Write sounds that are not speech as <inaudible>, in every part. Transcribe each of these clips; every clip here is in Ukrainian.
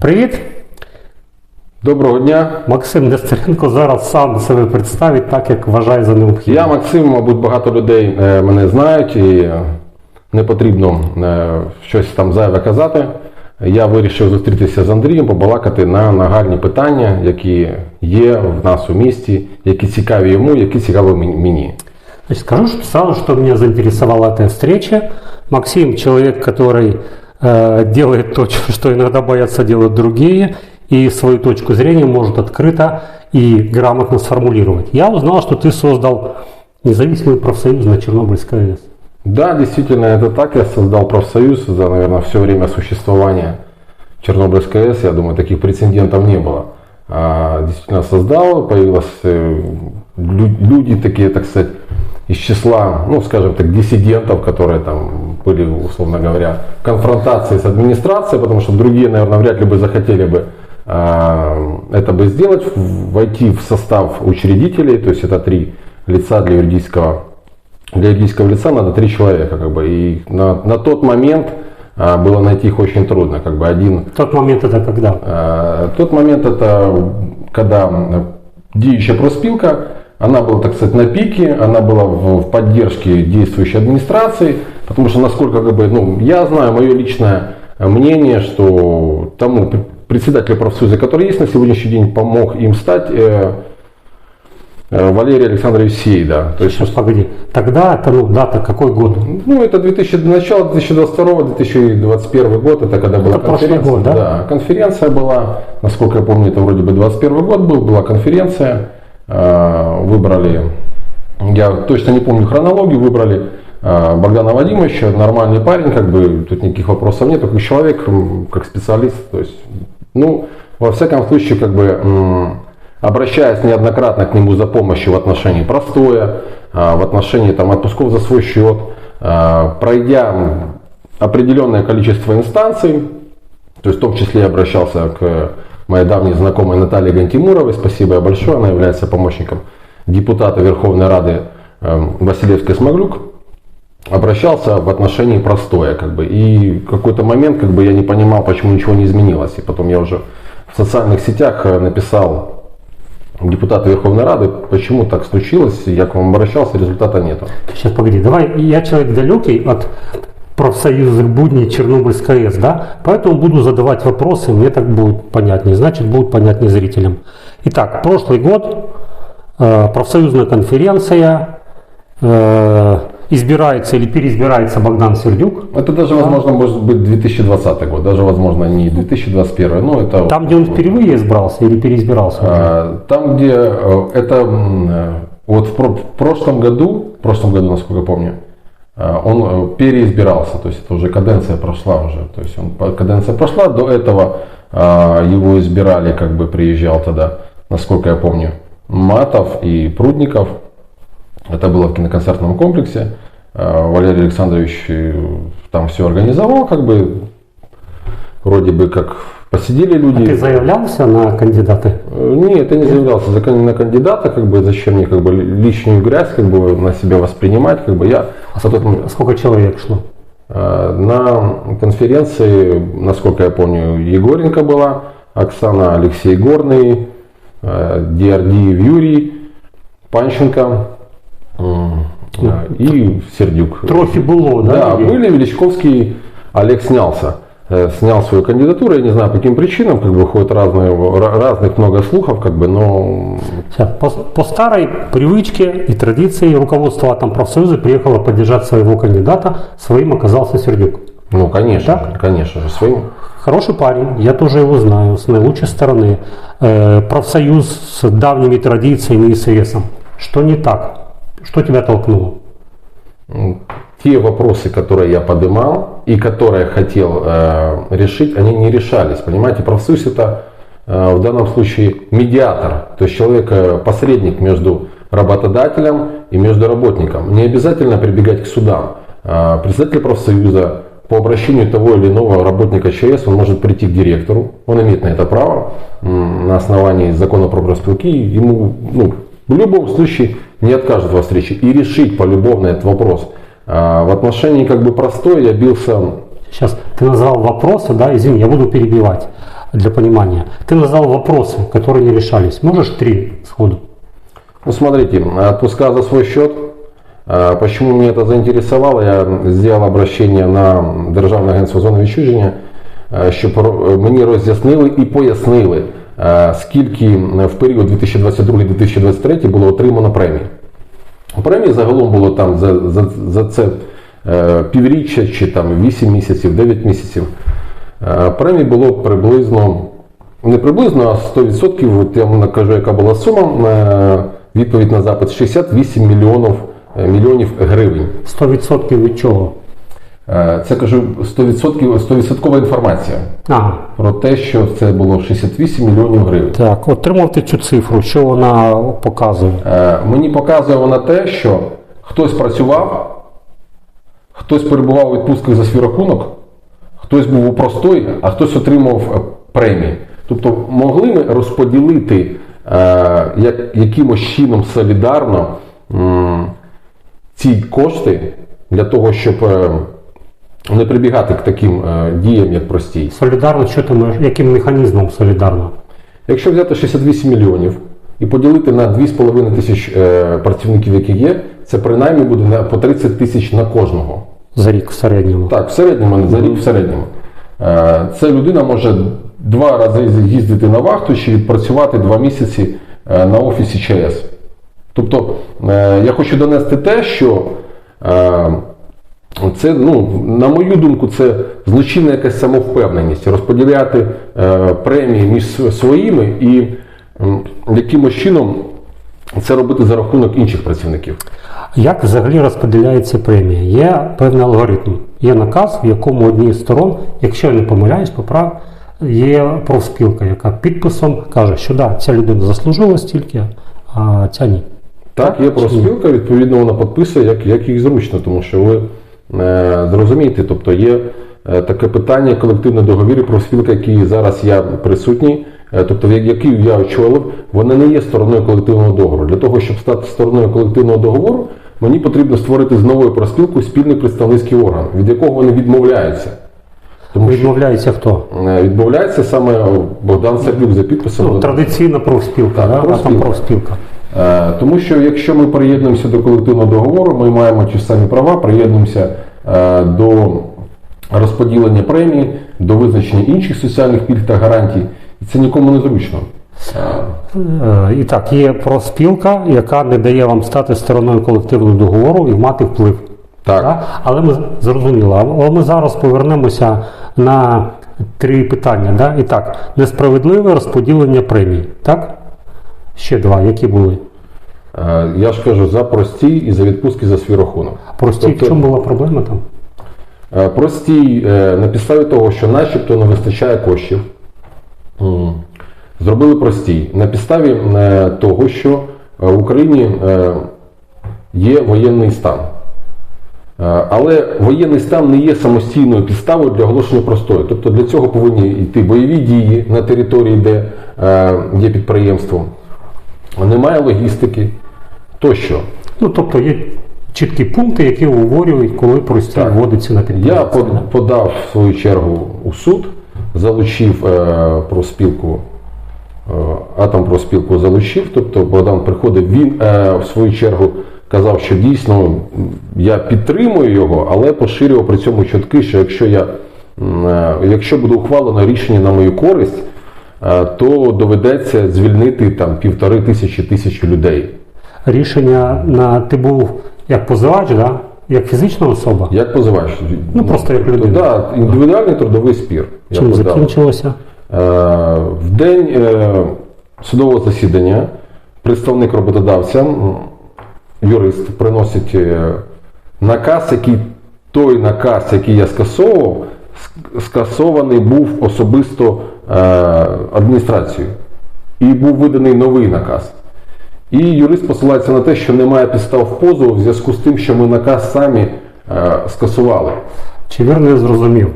Привіт, Доброго дня. Максим Нестеренко зараз сам себе представить так, як вважає за необхідне. Я Максим, мабуть, багато людей е, мене знають і е, не потрібно е, щось там зайве казати. Я вирішив зустрітися з Андрієм, побалакати на нагальні питання, які є в нас у місті, які цікаві йому, які цікаві мен- мені. Значит, скажу что сразу, что меня заинтересовала эта встреча. Максим человек, который э, Делает то, что иногда боятся делать другие, и свою точку зрения может открыто и грамотно сформулировать. Я узнал, что ты создал независимый профсоюз на Чернобыльской АЭС. Да, действительно, это так. Я создал профсоюз за, наверное, все время существования Чернобыльской АЭС. Я думаю, таких прецедентов не было. А, действительно создал, появились э, лю- люди такие, так сказать, из числа, ну, скажем так, диссидентов, которые там были, условно говоря, в конфронтации с администрацией, потому что другие, наверное, вряд ли бы захотели бы а, это бы сделать, войти в состав учредителей, то есть это три лица для юридического для юридического лица надо три человека, как бы, и на, на тот момент а, было найти их очень трудно, как бы один. Тот момент это когда? а, тот момент это когда м, действующая проспилка, она была, так сказать, на пике, она была в, поддержке действующей администрации, потому что насколько, как бы, ну, я знаю, мое личное мнение, что тому пр- председателю профсоюза, который есть на сегодняшний день, помог им стать э, э, Валерий Александрович Сейда. То есть Сейчас, погоди. Тогда это, ну, дата, какой год? Ну, это 2000, начало 2022-2021 год, это когда была Это прошлый конференция. год, да? конференция была, насколько я помню, это вроде бы 21 год был, была конференция, выбрали, я точно не помню хронологию, выбрали э, Богдана Вадимовича, нормальный парень, как бы тут никаких вопросов нет, как человек, как специалист, то есть, ну, во всяком случае, как бы, обращаясь неоднократно к нему за помощью в отношении простоя, а, в отношении там, отпусков за свой счет, пройдя определенное количество инстанций, то есть в том числе я обращался к моей давней знакомой Наталье Гантимуровой, спасибо ей большое, она является помощником депутата Верховной Рады э, Василевской Смоглюк, обращался в отношении простоя, как бы, и какой-то момент, как бы, я не понимал, почему ничего не изменилось, и потом я уже в социальных сетях э, написал депутату Верховной Рады, почему так случилось, я к вам обращался, результата нету. Сейчас, погоди, давай, я человек далекий от профсоюзных будней Чернобыльской АЭС, да, поэтому буду задавать вопросы, мне так будет понятнее, значит, будет понятнее зрителям. Итак, прошлый год, э, профсоюзная конференция, э, избирается или переизбирается Богдан Сердюк, Это даже, возможно, может быть 2020 год, даже, возможно, не 2021, но это... там, где он впервые избрался или переизбирался? А, Там, где э, это э, вот в, про- в прошлом году, в прошлом году, насколько я помню, он э, переизбирался, то есть это уже каденция прошла уже, то есть он, каденция прошла, до этого а, его избирали, как бы приезжал тогда, насколько я помню, Матов и Прудников, это было в киноконцертном комплексе, Валерий Александрович э, там все организовал, как бы, вроде бы как посидели люди. Ты заявлялся на кандидаты? Э, Нет, я не заявлялся на кандидата, как бы зачем мне как бы лишнюю грязь как бы на себя воспринимать, как бы я тот момент, Сколько человек шло? э, на конференции, насколько я помню, Егоренко была, Оксана Алексей Горный, э, Диардиев Юрий, Панченко э, и Сердюк. Трохи было, да? Да, были, Величковский Олег снялся. Э, Снял свою кандидатуру, я не знаю по каким причинам, как бы ходят разные, ра- разных много слухов, как бы, но По, по старой привычке и традиции руководство там профсоюза приехало поддержать своего кандидата, своим оказался Сердюк. Ну, конечно, Так? конечно же, своим. Хороший парень, я тоже его знаю, с наилучшей стороны. Э, профсоюз с давними традициями и с весом. Что не так? Что тебя толкнуло? Те вопросы, которые я поднимал и которые хотел э, решить, они не решались. Понимаете, профсоюз это э, в данном случае медиатор, то есть человек э, посредник между работодателем и между работником. Не обязательно прибегать к судам. Э, Председатель профсоюза по обращению того или иного работника ЧС он может прийти к директору, он имеет на это право на основании закона про профспилки, ему ну, в любом случае не откажут во встрече и решить полюбовно этот вопрос. А, В отношении как бы простой я бился Сейчас ты назвал вопросы, да, извини, я буду перебивать. для понимания. Ты назвал вопросы, которые не решались. Можешь три сходу? Ну, смотрите, отпуска за свой счет. А, Почему меня это заинтересовало? Я сделал обращение на Державне агентство зони відчуження, е, щоб ро- мені роз'яснили і пояснили, е, скільки в період 2022-2023 було отримано премій. Премії загалом було там за, за, за це е, півріччя чи там 8 місяців, 9 місяців. Е, премій було приблизно, не приблизно, а 100%, от я вам кажу, яка була сума. Е, відповідь на запит 68 мільйонів, е, мільйонів гривень. 100% від чого? Е, це кажу 100%, 100% інформація Ага. про те, що це було 68 мільйонів гривень. Так, отримав ти цю цифру, що вона показує? Е, Мені показує вона те, що хтось працював, хтось перебував у відпустках за свій рахунок, хтось був у простої, а хтось отримав е, премії. Тобто могли ми розподілити як, якимось чином солідарно ці кошти для того, щоб не прибігати к таким е, діям, як простій. Солідарно, що ти маєш, яким механізмом солідарно? Якщо взяти 68 мільйонів і поділити на 2,5 тисяч е, працівників, які є, це принаймні буде по 30 тисяч на кожного. За рік в середньому. Так, в середньому, не за рік в середньому. Це людина може два рази їздити на вахту чи відпрацювати два місяці е, на офісі ЧАЕС. Тобто я хочу донести те, що це, ну, на мою думку, це злочинна якась самовпевненість розподіляти е, премії між своїми і м, якимось чином це робити за рахунок інших працівників. Як взагалі розподіляється премія? Є певний алгоритм. Є наказ, в якому одній з сторон, якщо я не помиляюсь, поправ, є профспілка, яка підписом каже, що да, ця людина заслужила стільки, а ця ні. Так, є профспілка, відповідно, вона підписує, як, як їй зручно, тому що ви е, зрозумієте, тобто є е, таке питання колективний договір і профспілка, який зараз я присутній, е, тобто я- який я очолив, вона не є стороною колективного договору. Для того, щоб стати стороною колективного договору, мені потрібно створити з новою профспілкою спільний представницький орган, від якого вони відмовляються. Тому що Відмовляється хто? відмовляється саме Богдан Сердюк за підписом. Ну, традиційна профспілка, Так, да? а там профспілка. Е, Тому що якщо ми приєднуємося до колективного договору, ми маємо ті ж самі права, приєднуємося е, до розподілення премій, до визначення інших соціальних пільг та гарантій. І це нікому не зручно. Е, І так, є профспілка, яка не дає вам стати стороною колективного договору і мати вплив. Так. Да? Але ми зрозуміло, але ми зараз повернемося на три питання. Да? І так, несправедливе розподілення премій. Так? Ще два, які були. Е, Я ж кажу за прості і за відпустки за свій рахунок. Прості, Тобто- в чому була проблема там? Е, Простій е, на підставі того, що начебто не вистачає коштів. М, Зробили простій. На підставі е, того, що е, в Україні е, є воєнний стан. Е, Але воєнний стан не є самостійною підставою для оголошення простою. Тобто для цього повинні йти бойові дії на території, де е, є підприємство. Немає логістики тощо. Ну, тобто є чіткі пункти, які говорюють, коли прості вводиться на Я підприємство. да? подав в свою чергу у суд, залучив е, проспілку, е, атом проспілку залучив. Тобто Богдан приходив, він е, в свою чергу казав, що дійсно я підтримую його, але поширював при цьому чутки, що якщо я е, якщо буде ухвалено рішення на мою користь, то доведеться звільнити там півтори тисячі тисячі людей. Рішення на ти був як позивач, да? як фізична особа. Як позивач? Ну, просто як людина. Так, індивідуальний трудовий спір. Чим закінчилося? Е, В день е, судового засідання представник роботодавця, юрист, приносить е, наказ, який той наказ, який я скасовував, ск- скасований був особисто е, адміністрацією. І був виданий новий наказ. І юрист посилається на те, що немає підстав позову в зв'язку з тим, що ми наказ самі е, скасували. Чи вірно я зрозумів?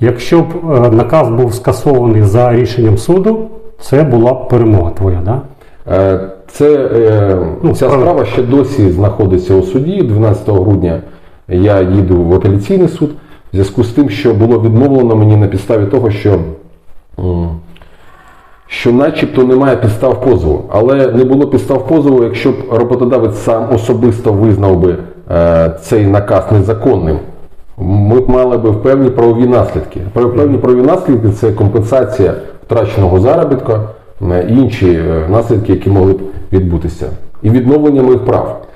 Якщо б е, наказ був скасований за рішенням суду, це була б перемога твоя, да? Е, Це, Ну, ця справа- справа ще досі знаходиться у суді. 12 грудня я їду в апеляційний суд в зв'язку з тим, що було відмовлено мені на підставі того, що що начебто немає підстав позову. Але не було підстав позову, якщо б роботодавець сам особисто визнав би е, цей наказ незаконним. Ми б мали би певні правові наслідки. Певні правові наслідки це компенсація втраченого заробітку, е, інші е, наслідки, які могли б відбутися. І відновлення моїх прав.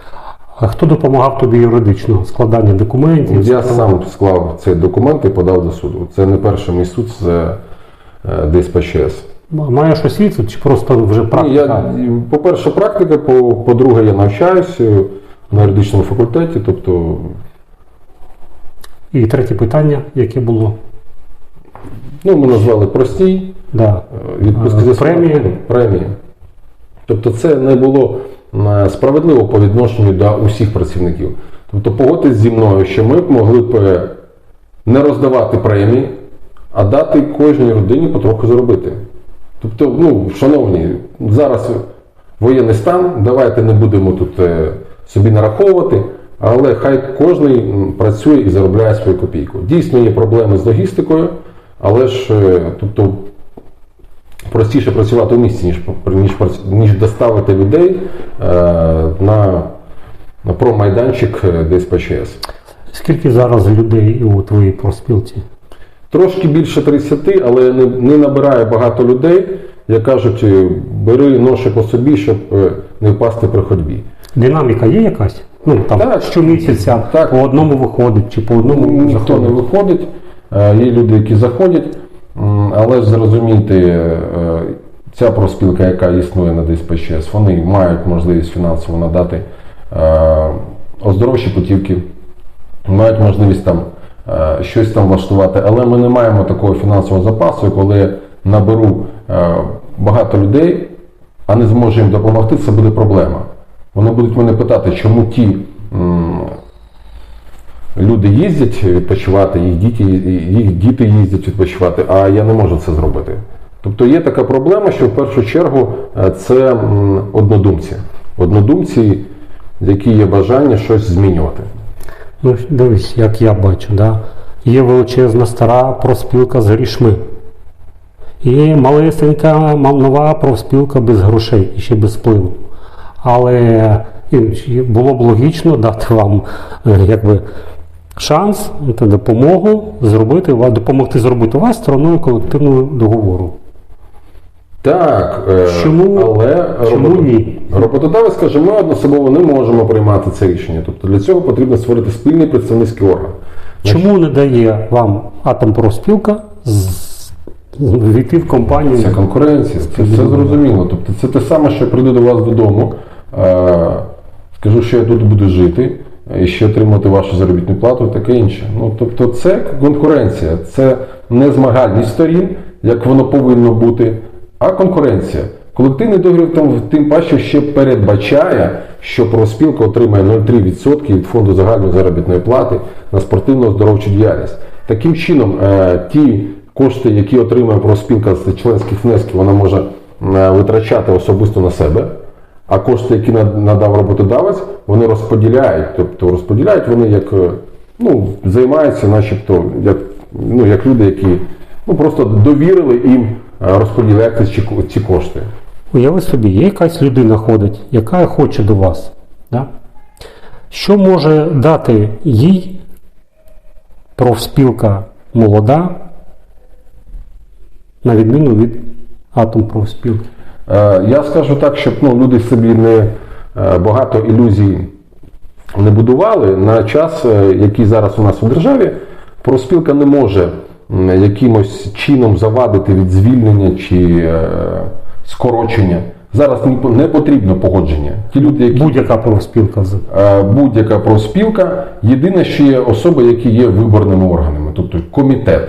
А хто допомагав тобі юридично? Складання документів? Я сам склав цей документ і подав до суду. Це не перший мій суд з е, ДСПЧС. Маєш освіту чи просто вже Ні, практика? Я, по-перше, практика, по- по-друге, я навчаюся на юридичному факультеті, тобто І третє питання, яке було? ну, ми назвали простій Да. е, відпустки Е, премії? премії. Тобто це не було справедливо по відношенню до усіх працівників. Тобто погодьтесь зі мною, що ми б могли б е, не роздавати премії, а дати кожній родині потроху заробити. Тобто, ну, шановні, зараз воєнний стан, давайте не будемо тут е, собі нараховувати, але хай кожен працює і заробляє свою копійку. Дійсно є проблеми з логістикою, але ж е, тобто, простіше працювати в місті, ніж, ніж, ніж доставити людей е, на, на промайданчик е, ДСПЧС. Скільки зараз людей у твоїй профспілці? Трошки більше 30, але не, не набирає багато людей, як кажуть, е, бери ноші по собі, щоб е, не впасти при ходьбі. Динаміка є якась? Ну там Так. щомісяця Так. по одному виходить чи по одному Ніхто не виходить, є люди, які заходять, але ж зрозумійте, е, ця профспілка, яка існує на ДСПЧС, вони мають можливість фінансово надати е, оздоровчі путівки, мають можливість там е, щось там влаштувати, але ми не маємо такого фінансового запасу, коли наберу багато людей, а не зможу їм допомогти, це буде проблема. Вони будуть мене питати, чому ті люди їздять відпочивати, їх діти, їх діти їздять відпочивати, а я не можу це зробити. Тобто є така проблема, що в першу чергу е, це однодумці. Однодумці, які є бажання щось змінювати. Ну, дивись, як я бачу, да? є величезна стара профспілка з грішми. І малесенька мал- нова профспілка без грошей і ще без впливу. Але було б логічно дати вам е, якби, шанс та допомогу зробити допомогти зробити вас стороною колективного договору. Так, е, Чому- але чому робото- ні? роботодавець каже, ми одноособово не можемо приймати це рішення. Тобто для цього потрібно створити спільний представницький орган. Чому не дає вам Атомпрофспілка з- війти в компанію? Це конкуренція, це все зрозуміло. Тобто це те саме, що я прийду до вас додому, е, скажу, що я тут буду жити, ще отримати вашу заробітну плату і таке інше. Ну, тобто це конкуренція, це не змагальність сторін, як воно повинно бути, а конкуренція. Колективний договір там тим паче ще передбачає, що профспілка отримає 0,3% від фонду загальної заробітної плати на спортивну оздоровчу діяльність. Таким чином, е, ті кошти, які отримує профспілка з членських внесків, вона може е, витрачати особисто на себе. А кошти, які надав роботодавець, вони розподіляють. Тобто розподіляють вони як е, ну, займаються, начебто, як, ну, як люди, які ну, просто довірили їм е, розподіляти ці, кошти. Уяви собі, є якась людина ходить, яка хоче до вас. Да? Що може дати їй профспілка молода, на відміну від атомпрофспілки? Е, Я скажу так, щоб ну, люди собі не е, багато ілюзій не будували. На час, е, який зараз у нас у державі, профспілка не може якимось чином завадити від звільнення чи е, скорочення. Зараз не потрібно погодження. Ті люди, які Будь-яка профспілка. Е, будь-яка профспілка. Єдине, що є особи, які є виборними органами, тобто комітет.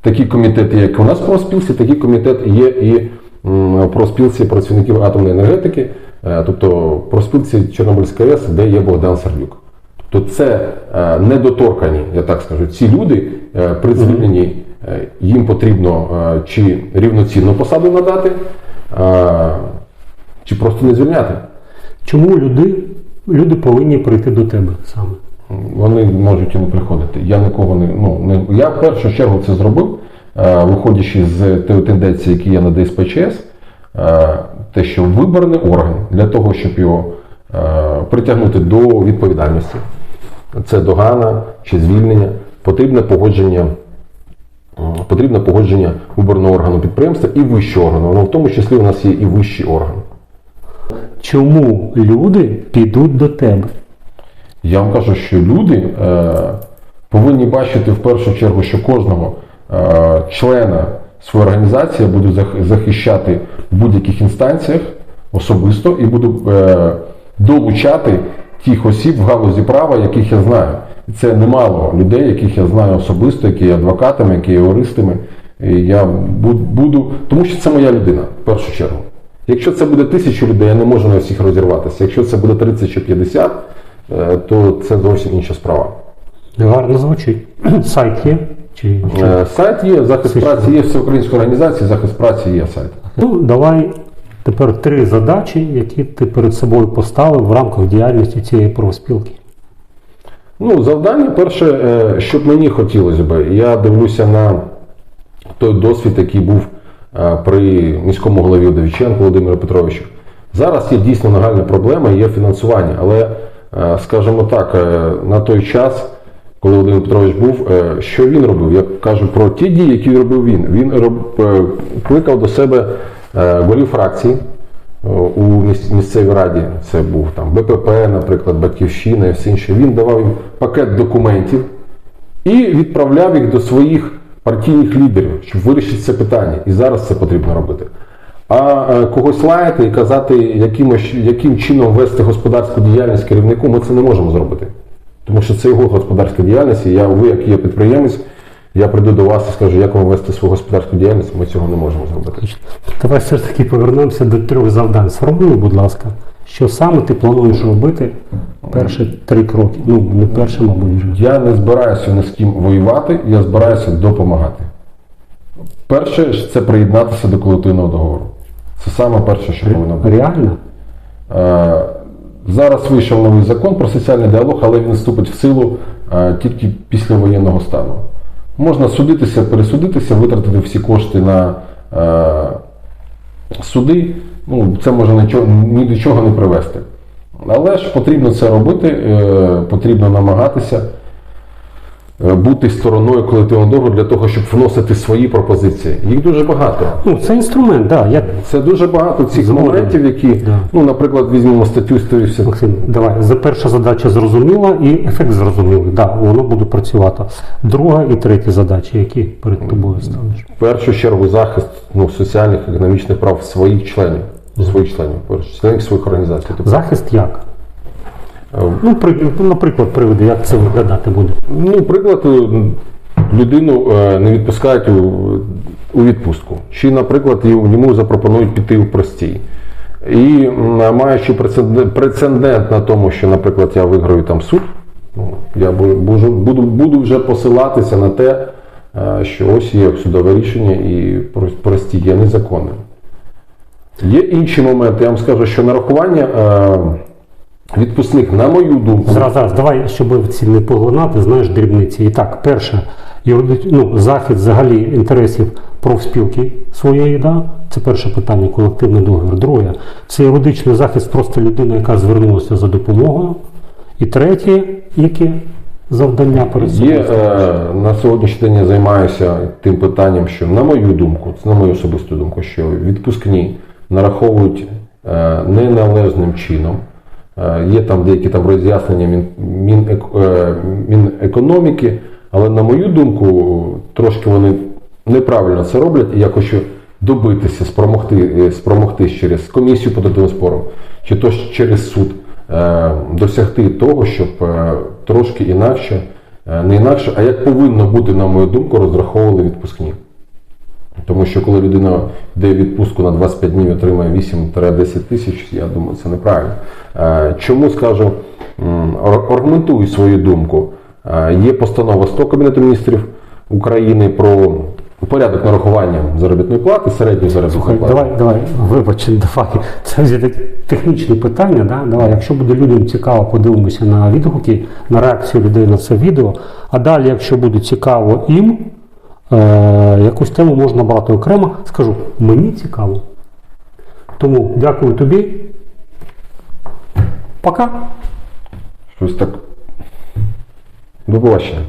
Такі комітети, як у нас профспілці, такі комітети є і м, в профспілці працівників атомної енергетики, е, тобто в профспілці Чорнобильської АЕС, де є Богдан Сердюк. Тобто це е, недоторкані, я так скажу, ці люди е, при звільненні їм потрібно чи рівноцінну посаду надати, чи просто не звільняти. Чому люди, люди повинні прийти до тебе саме? Вони можуть і не приходити. Я нікого не ну не я в першу чергу це зробив, виходячи з тієї тенденції, які є на ДСПЧС. е, те, що виборний орган для того, щоб його е, притягнути до відповідальності, це догана чи звільнення, потрібне погодження. Потрібне погодження виборного органу підприємства і вищого органу. Ну, в тому числі у нас є і вищий орган. Чому люди підуть до тебе? Я вам кажу, що люди е, повинні бачити в першу чергу, що кожного е, члена своєї організації я буду захищати в будь-яких інстанціях особисто і буду е, долучати тих осіб в галузі права, яких я знаю. І це немало людей, яких я знаю особисто, які є адвокатами, які є юристами. І я буду, тому що це моя людина в першу чергу. Якщо це буде тисячу людей, я не можу на всіх розірватися. Якщо це буде 30 чи 50, е, то це зовсім інша справа. Гарно звучить. <clears throat> Сайт є? Чи, чи? Е, Сайт є, захист праці є, всеукраїнської організації, захист праці є сайт. Ну, давай тепер три задачі, які ти перед собою поставив в рамках діяльності цієї профспілки. Ну, завдання перше, е, щоб мені хотілося б, я дивлюся на той досвід, який був е, при міському голові Удовіченку Володимиру Петровичу. Зараз є дійсно нагальна проблема, є фінансування, але, скажімо так, на той час, коли Володимир Петрович був, е, що він робив? Я кажу про ті дії, які робив він. Він е, кликав до себе е, голів фракції, у місцевій раді це був там БПП, наприклад, Батьківщина і все інше. Він давав їм пакет документів і відправляв їх до своїх партійних лідерів, щоб вирішити це питання. І зараз це потрібно робити. А когось лаяти і казати, якимось, яким чином вести господарську діяльність керівнику, ми це не можемо зробити. Тому що це його господарська діяльність, і я, ви, як є підприємець, я прийду до вас і скажу, як вам вести свою господарську діяльність, ми цього не можемо зробити. Давай все ж таки повернемося до трьох завдань. Сформуй, будь ласка, що саме ти плануєш робити перші три кроки. Ну, не перше, мабуть, вже. Я не збираюся ні з ким воювати, я збираюся допомагати. Перше це приєднатися до колективного договору. Це саме перше, що повинно бути. Реально? Зараз вийшов новий закон про соціальний діалог, але він вступить в силу е, тільки після воєнного стану. Можна судитися, пересудитися, витратити всі кошти на е, суди. Ну, це може ні до чого не привести. Але ж потрібно це робити, е, потрібно намагатися бути стороною колективного договору для того, щоб вносити свої пропозиції. Їх дуже багато. Ну, це інструмент, так. Да. Я... Це дуже багато цих Згоден. моментів, які, Да. ну, наприклад, візьмемо статтю 180. Максим, давай. За перша задача зрозуміла і ефект зрозумілий. Да, воно буде працювати. Друга і третя задачі, які перед тобою ставиш. В першу чергу захист ну, соціальних економічних прав своїх членів, своїх членів, членів своїх організацій. Захист як? Ну, ну, наприклад, приведи, як це виглядати буде. ну, приклад, е, людину е, не відпускають у, відпустку. Чи, наприклад, йому запропонують піти у простій. І маючи прецедент, на тому, що, наприклад, я виграю там суд, ну, я буду, буду, буду вже посилатися на те, е, що ось є судове рішення і про- простій є незаконним. Є інші моменти. Я вам скажу, що нарахування відпускник, на мою думку, Зараз, зараз, давай, щоб ці не поглинати, знаєш, дрібниці. І так, перше, юриди- ну, захист взагалі інтересів профспілки своєї, да? це перше питання, колективний договір. Друге, це юридичний захист просто людини, яка звернулася за допомогою. І третє, яке завдання перед собою? Є е, на сьогоднішній день я займаюся тим питанням, що на мою думку, це на мою особисту думку, що відпускні нараховують е, неналежним чином. Е, є там деякі там роз'яснення е, Мінекономіки, але на мою думку, трошки вони неправильно це роблять, і я хочу добитися, спромогти, е, спромогтись через комісію по спорам, чи то через суд досягти того, щоб трошки інакше, не інакше, а як повинно бути, на мою думку, розраховували відпускні. Тому що коли людина йде відпустку на 25 днів і отримує 8-10 тисяч, я думаю, це неправильно. Е, Чому скажу, аргументую свою думку. Е, Є постанова 100 Кабінету міністрів України про порядок нарахування заробітної плати, середньої заробітної Слухай, плати. давай, давай, вибач, давай. Це вже технічне питання. Да? Давай, якщо буде людям цікаво, подивимося на відгуки, на реакцію людей на це відео. А далі, якщо буде цікаво їм, е, якусь тему можна брати окремо. Скажу, мені цікаво. Тому дякую тобі. Пока. Щось так. До побачення.